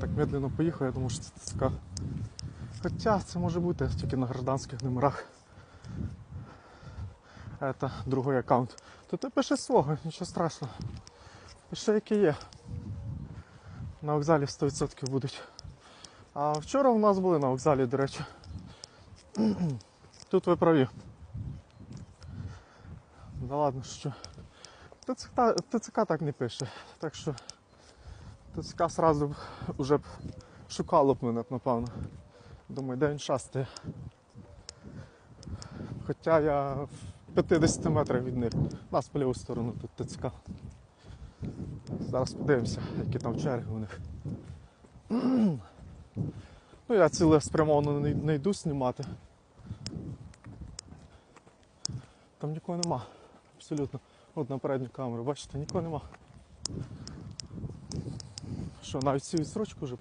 так медленно поїхав, я думаю, що це ТЦК. Хоча це може бути тільки на гражданських номерах. Це другий аккаунт. То ти пиши свого, нічого страшного. Пиши, який є. На вокзалі 100% будуть. А вчора у нас були на вокзалі, до речі. Тут ви праві. Да ладно, що. ТЦК, ТЦК так не пише. Так що ТЦК сразу б уже б шукало б мене, напевно. Думаю, де він шастає. Хоча я в 50 метрах від них. Нас по ліву сторону тут ТЦК. Зараз подивимося, які там черги у них. Ну, я цілеспрямовано не йду знімати. Там нікого нема. Абсолютно. От на передню камеру, бачите, нікого нема. Що, навіть цю срочку вже